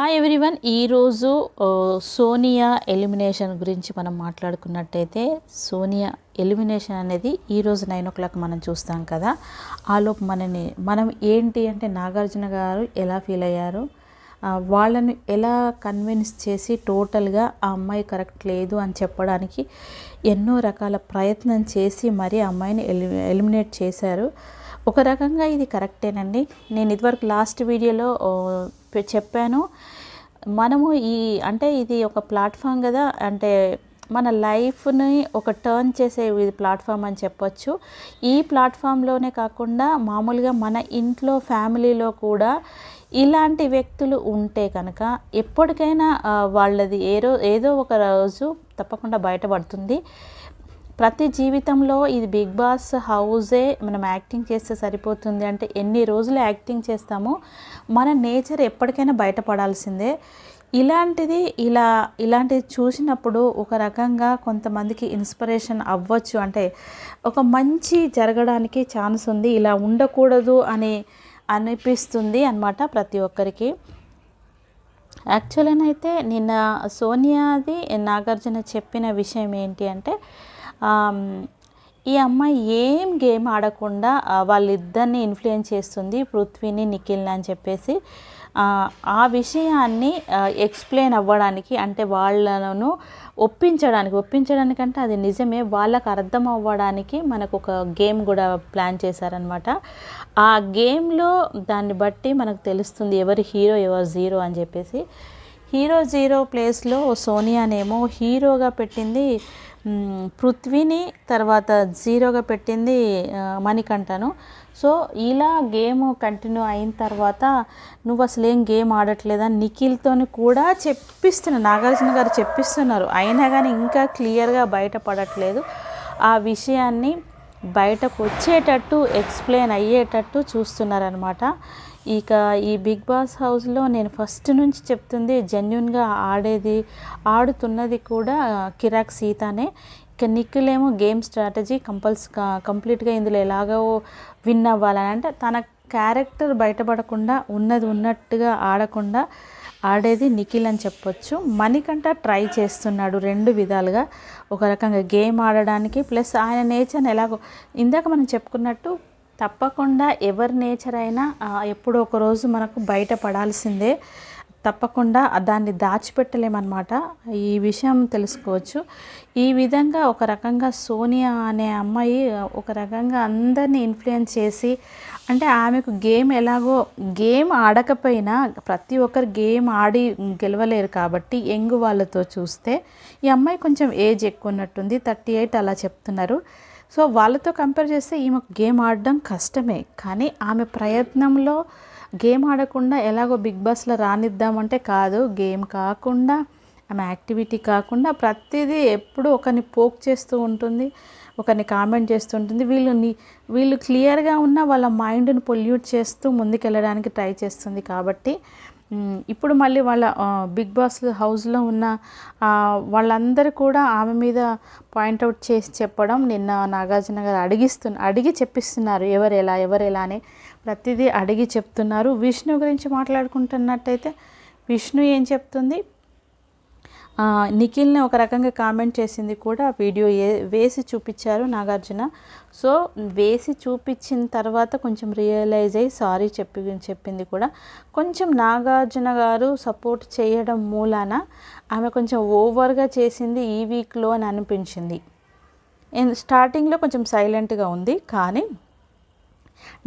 Hi everyone ఈరోజు Sonia elimination గురించి మనం మాట్లాడుకున్నట్టయితే సోనియా ఎలిమినేషన్ అనేది ఈరోజు నైన్ ఓ క్లాక్ మనం చూస్తాం కదా. ఆలోపు మనని మనం ఏంటి అంటే నాగార్జున గారు ఎలా ఫీల్ అయ్యారు? వాళ్ళను ఎలా కన్విన్స్ చేసి టోటల్గా ఆ అమ్మాయి కరెక్ట్ లేదు అని చెప్పడానికి ఎన్నో రకాల ప్రయత్నం చేసి మరీ అమ్మాయిని ఎలి ఎలిమినేట్ చేశారు. ఒక రకంగా ఇది కరెక్టేనండి. నేను ఇదివరకు లాస్ట్ వీడియోలో చెప్పాను. మనము ఈ అంటే ఇది ఒక ప్లాట్ఫామ్ కదా అంటే మన లైఫ్ని ఒక టర్న్ చేసే ఇది ప్లాట్ఫామ్ అని చెప్పొచ్చు. ఈ ప్లాట్ఫామ్లోనే కాకుండా మామూలుగా మన ఇంట్లో ఫ్యామిలీలో కూడా ఇలాంటి వ్యక్తులు ఉంటే కనుక ఎప్పటికైనా వాళ్ళది ఏదో ఏదో ఒక రోజు తప్పకుండా బయటపడుతుంది. ప్రతి జీవితంలో ఇది బిగ్ బాస్ హౌజే మనం యాక్టింగ్ చేస్తే సరిపోతుంది. అంటే ఎన్ని రోజులు యాక్టింగ్ చేస్తామో మన నేచర్ ఎప్పటికైనా బయటపడాల్సిందే. ఇలాంటిది ఇలా ఇలాంటిది చూసినప్పుడు ఒక రకంగా కొంతమందికి ఇన్స్పిరేషన్ అవ్వచ్చు. అంటే ఒక మంచి జరగడానికి ఛాన్స్ ఉంది ఇలా ఉండకూడదు అని అనిపిస్తుంది అన్నమాట ప్రతి ఒక్కరికి. యాక్చువల్గా అయితే నిన్న సోనియాది నాగార్జున చెప్పిన విషయం ఏంటి అంటే ఈ అమ్మాయి ఏం గేమ్ ఆడకుండా వాళ్ళిద్దరిని ఇన్ఫ్లుయెన్స్ చేస్తుంది పృథ్వీని నిఖిల్ని అని చెప్పేసి ఆ, విషయాన్ని ఎక్స్ప్లెయిన్ అవ్వడానికి అంటే వాళ్ళను ఒప్పించడానికి ఒప్పించడానికంటే అది నిజమే వాళ్ళకు అర్థం అవ్వడానికి మనకు ఒక గేమ్ కూడా ప్లాన్ చేశారనమాట ఆ గేమ్లో దాన్ని బట్టి మనకు తెలుస్తుంది ఎవరు హీరో ఎవరు జీరో అని చెప్పేసి. హీరో జీరో ప్లేస్లో సోనియానేమో హీరోగా పెట్టింది పృథ్వీని తర్వాత జీరోగా పెట్టింది మణికంఠను. సో ఇలా గేమ్ కంటిన్యూ అయిన తర్వాత నువ్వు అసలు ఏం గేమ్ ఆడట్లేదా నిఖిల్తోని కూడా చెప్పిస్తున్నారు నాగార్జున గారు చెప్పిస్తున్నారు. అయినా కానీ ఇంకా క్లియర్గా బయటపడట్లేదు ఆ విషయాన్ని బయటకు వచ్చేటట్టు ఎక్స్ప్లెయిన్ అయ్యేటట్టు చూస్తున్నారనమాట ఇక ఈ బిగ్ బాస్ హౌస్లో నేను ఫస్ట్ నుంచి చెప్తుంది జెన్యున్గా ఆడేది ఆడుతున్నది కూడా కిరాక్ సీతానే. ఇక నిఖిలేమో గేమ్ స్ట్రాటజీ కంపల్స్ కంప్లీట్గా ఇందులో ఎలాగో విన్ అవ్వాలని అంటే తన క్యారెక్టర్ బయటపడకుండా ఉన్నది ఉన్నట్టుగా ఆడకుండా ఆడేది నిఖిల్ అని చెప్పొచ్చు. మణికంట ట్రై చేస్తున్నాడు రెండు విధాలుగా. ఒక రకంగా గేమ్ ఆడడానికి ప్లస్ ఆయన నేచర్ని ఎలాగో ఇందాక మనం చెప్పుకున్నట్టు తప్పకుండా ఎవరి నేచర్ అయినా ఎప్పుడో ఒక రోజు మనకు బయటపడాల్సిందే తప్పకుండా దాన్ని దాచిపెట్టలేమన్నమాట. ఈ విషయం తెలుసుకోవచ్చు. ఈ విధంగా ఒక రకంగా సోనియా అనే అమ్మాయి ఒక రకంగా అందరినీ ఇన్ఫ్లుయెన్స్ చేసి అంటే ఆమెకు గేమ్ ఎలాగో గేమ్ ఆడకపోయినా ప్రతి ఒక్కరు గేమ్ ఆడి గెలవలేరు కాబట్టి యంగ్ వాళ్ళతో చూస్తే ఈ అమ్మాయి కొంచెం ఏజ్ ఎక్కువ ఉన్నట్టుంది థర్టీ ఎయిట్ అలా చెప్తున్నారు. సో వాళ్ళతో కంపేర్ చేస్తే ఈమెకు గేమ్ ఆడడం కష్టమే. కానీ ఆమె ప్రయత్నంలో గేమ్ ఆడకుండా ఎలాగో బిగ్ బాస్లో రానిద్దామంటే కాదు. గేమ్ కాకుండా ఆమె యాక్టివిటీ కాకుండా ప్రతిదీ ఎప్పుడు ఒకరిని పోక్ చేస్తూ ఉంటుంది ఒకరిని కామెంట్ చేస్తుంటుంది వీళ్ళు వీళ్ళు క్లియర్గా ఉన్న వాళ్ళ మైండ్ని పొల్యూట్ చేస్తూ ముందుకెళ్ళడానికి ట్రై చేస్తుంది కాబట్టి ఇప్పుడు మళ్ళీ వాళ్ళ బిగ్ బాస్ హౌస్లో ఉన్న వాళ్ళందరూ కూడా ఆమె మీద పాయింట్అవుట్ చేసి చెప్పడం నిన్న నాగార్జున గారు అడిగిస్తున్న అడిగి చెప్పిస్తున్నారు. ఎవరు ఎలా ఎవరు ఎలా అని ప్రతిదీ అడిగి చెప్తున్నారు. విష్ణు గురించి మాట్లాడుకుంటున్నట్టయితే విష్ణు ఏం చెప్తుంది? నిఖిల్ని ఒక రకంగా కామెంట్ చేసింది కూడా వీడియో ఏ వేసి చూపించారు నాగార్జున. సో వేసి చూపించిన తర్వాత కొంచెం రియలైజ్ అయ్యి సారీ చెప్పి చెప్పింది కూడా. కొంచెం నాగార్జున గారు సపోర్ట్ చేయడం మూలాన ఆమె కొంచెం ఓవర్గా చేసింది ఈ వీక్లో అని అనిపించింది. స్టార్టింగ్లో కొంచెం సైలెంట్గా ఉంది కానీ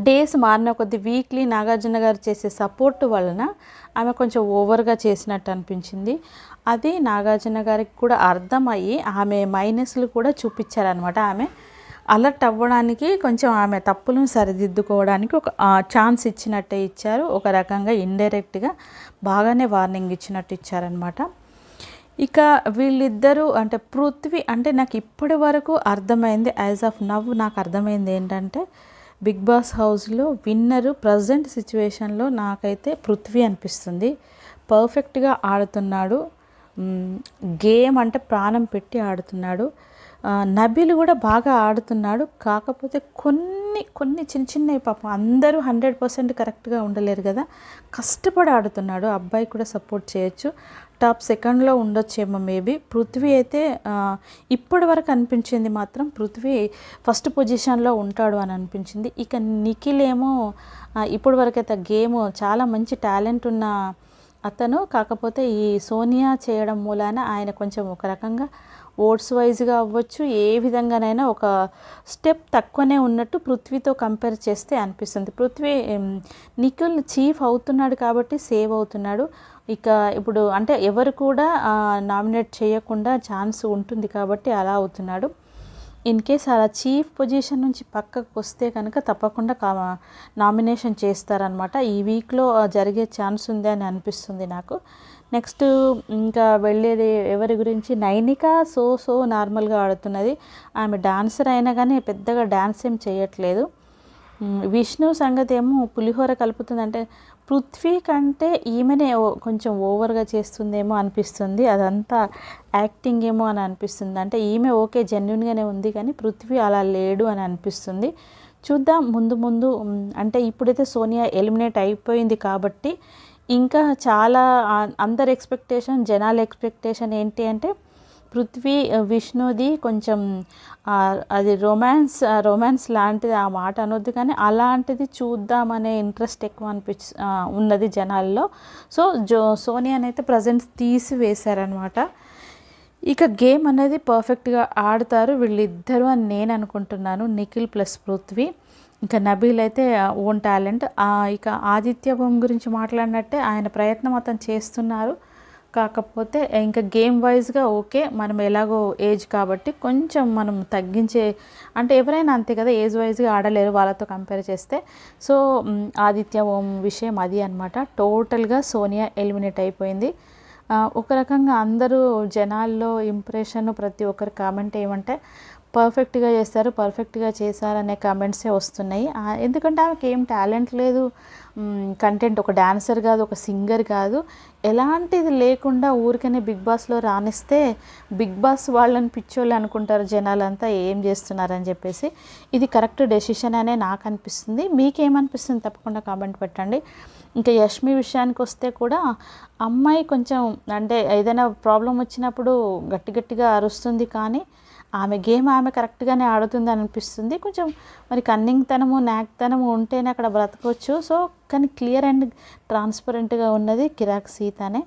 డేస్ మారిన కొద్ది వీక్లీ నాగార్జున గారు చేసే సపోర్ట్ వలన ఆమె కొంచెం ఓవర్గా చేసినట్టు అనిపించింది. అది నాగార్జున గారికి కూడా అర్థమయ్యి ఆమె మైనస్లు కూడా చూపించారనమాట ఆమె అలర్ట్ అవ్వడానికి కొంచెం ఆమె తప్పులను సరిదిద్దుకోవడానికి ఒక ఛాన్స్ ఇచ్చినట్టే ఇచ్చారు. ఒక రకంగా ఇండైరెక్ట్గా బాగానే వార్నింగ్ ఇచ్చినట్టు ఇచ్చారనమాట ఇక వీళ్ళిద్దరూ అంటే పృథ్వీ అంటే నాకు ఇప్పటి వరకు అర్థమైంది యాజ్ ఆఫ్ నవ్ నాకు అర్థమైంది ఏంటంటే బిగ్ బాస్ హౌస్లో విన్నరు ప్రజెంట్ సిచ్యువేషన్లో నాకైతే పృథ్వీ అనిపిస్తుంది. పర్ఫెక్ట్గా ఆడుతున్నాడు. గేమ్ అంటే ప్రాణం పెట్టి ఆడుతున్నాడు. నబీలు కూడా బాగా ఆడుతున్నాడు. కాకపోతే కొన్ని కొన్ని చిన్న చిన్నవి పాపం అందరూ హండ్రెడ్ పర్సెంట్ కరెక్ట్గా ఉండలేరు కదా. కష్టపడి ఆడుతున్నాడు. అబ్బాయి కూడా సపోర్ట్ చేయొచ్చు. టాప్ సెకండ్లో ఉండొచ్చేమో మేబీ. పృథ్వీ అయితే ఇప్పటి వరకు అనిపించింది మాత్రం పృథ్వీ ఫస్ట్ పొజిషన్లో ఉంటాడు అని అనిపించింది. ఇక నిఖిల్ ఏమో ఇప్పటి వరకు అయితే గేమ్ చాలా మంచి టాలెంట్ ఉన్న అతను. కాకపోతే ఈ సోనియా చేయడం మూలాన ఆయన కొంచెం ఒక రకంగా ఓట్స్ వైజ్గా అవ్వచ్చు ఏ విధంగానైనా ఒక స్టెప్ తక్కువనే ఉన్నట్టు పృథ్వీతో కంపేర్ చేస్తే అనిపిస్తుంది. పృథ్వీ నిఖిల్ చీఫ్ అవుతున్నాడు కాబట్టి సేవ్ అవుతున్నాడు. ఇక ఇప్పుడు అంటే ఎవరు కూడా నామినేట్ చేయకుండా ఛాన్స్ ఉంటుంది కాబట్టి అలా అవుతున్నాడు. ఇన్ కేస్ అలా చీఫ్ పొజిషన్ నుంచి పక్కకు వస్తే కనుక తప్పకుండా కా నామినేషన్ చేస్తారనమాట ఈ వీక్లో జరిగే ఛాన్స్ ఉంది అని అనిపిస్తుంది నాకు. నెక్స్ట్ ఇంకా వెళ్ళేది ఎవరి గురించి? నైనిక సో సో నార్మల్గా ఆడుతున్నది. ఆమె డాన్సర్ అయినా కానీ పెద్దగా డాన్స్ ఏం చేయట్లేదు. విష్ణు సంగతి ఏమో పులిహోర కలుపుతుందంటే పృథ్వీ కంటే ఈమెనే కొంచెం ఓవర్గా చేస్తుందేమో అనిపిస్తుంది. అదంతా యాక్టింగ్ ఏమో అని అనిపిస్తుంది. అంటే ఈమె ఓకే జెన్యున్గానే ఉంది కానీ పృథ్వీ అలా లేడు అని అనిపిస్తుంది. చూద్దాం ముందు ముందు అంటే ఇప్పుడైతే సోనియా ఎలిమినేట్ అయిపోయింది కాబట్టి ఇంకా చాలా అందరి ఎక్స్పెక్టేషన్ జనాల ఎక్స్పెక్టేషన్ ఏంటి అంటే పృథ్వీ విష్ణుది కొంచెం అది రొమాన్స్ రొమాన్స్ లాంటిది ఆ మాట అనొద్దు కానీ అలాంటిది చూద్దామనే ఇంట్రెస్ట్ ఎక్కువ అనిపించ ఉన్నది జనాల్లో. సో జో సోనియానైతే అయితే ప్రజెంట్ తీసివేశారనమాట ఇక గేమ్ అనేది పర్ఫెక్ట్గా ఆడతారు వీళ్ళిద్దరూ అని నేను అనుకుంటున్నాను. నిఖిల్ ప్లస్ పృథ్వీ. ఇంకా నబీల్ అయితే ఓన్ టాలెంట్. ఇక ఆదిత్య ఓం గురించి మాట్లాడినట్టే ఆయన ప్రయత్నం అతను చేస్తున్నారు. కాకపోతే ఇంకా గేమ్ వైజ్గా ఓకే మనం ఎలాగో ఏజ్ కాబట్టి కొంచెం మనం తగ్గించే అంటే ఎవరైనా అంతే కదా ఏజ్ వైజ్గా ఆడలేరు వాళ్ళతో కంపేర్ చేస్తే. సో ఆదిత్య ఓం విషయం అది అనమాట టోటల్గా సోనియా ఎలిమినేట్ అయిపోయింది. ఒక రకంగా అందరూ జనాల్లో ఇంప్రెషన్ ప్రతి ఒక్కరి కామెంట్ ఏమంటే పర్ఫెక్ట్గా చేస్తారు పర్ఫెక్ట్గా చేశారనే కామెంట్సే వస్తున్నాయి. ఎందుకంటే ఆమెకి ఏం టాలెంట్ లేదు. కంటెంట్ ఒక డాన్సర్ కాదు ఒక సింగర్ కాదు. ఎలాంటిది లేకుండా ఊరికనే బిగ్ బాస్లో రాణిస్తే బిగ్ బాస్ వాళ్ళని పిచ్చోళ్ళు అనుకుంటారు జనాలంతా ఏం చేస్తున్నారని చెప్పేసి. ఇది కరెక్ట్ డెసిషన్ అనే నాకు అనిపిస్తుంది. మీకేమనిపిస్తుంది? తప్పకుండా కామెంట్ పెట్టండి. ఇంకా యష్మి విషయానికి వస్తే కూడా అమ్మాయి కొంచెం అంటే ఏదైనా ప్రాబ్లం వచ్చినప్పుడు గట్టి గట్టిగా అరుస్తుంది కానీ ఆమె గేమ్ ఆమె కరెక్ట్గానే ఆడుతుంది అనిపిస్తుంది కొంచెం మరి కన్నింగ్తనము నాక్తనము ఉంటేనే అక్కడ బ్రతకవచ్చు సో కానీ క్లియర్ అండ్ ట్రాన్స్పరెంట్గా ఉన్నది కిరాక్ సీతనే.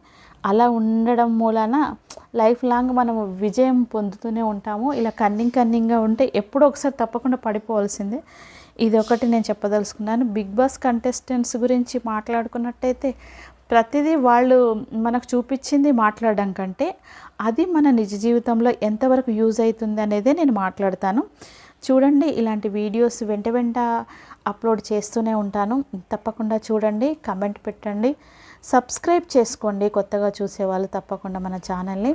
అలా ఉండడం మూలాన లైఫ్ లాంగ్ మనం విజయం పొందుతూనే ఉంటాము. ఇలా కన్నింగ్ కన్నింగ్గా ఉంటే ఎప్పుడో ఒకసారి తప్పకుండా పడిపోవాల్సిందే. ఇది ఒకటి నేను చెప్పదలుచుకున్నాను. బిగ్ బాస్ కంటెస్టెంట్స్ గురించి మాట్లాడుకున్నట్టయితే ప్రతిదీ వాళ్ళు మనకు చూపించింది మాట్లాడడం కంటే అది మన నిజ జీవితంలో ఎంతవరకు యూజ్ అవుతుంది అనేదే నేను మాట్లాడతాను. చూడండి ఇలాంటి వీడియోస్ వెంట వెంట అప్లోడ్ చేస్తూనే ఉంటాను. తప్పకుండా చూడండి కమెంట్ పెట్టండి. సబ్స్క్రైబ్ చేసుకోండి కొత్తగా చూసేవాళ్ళు తప్పకుండా మన ఛానల్ని.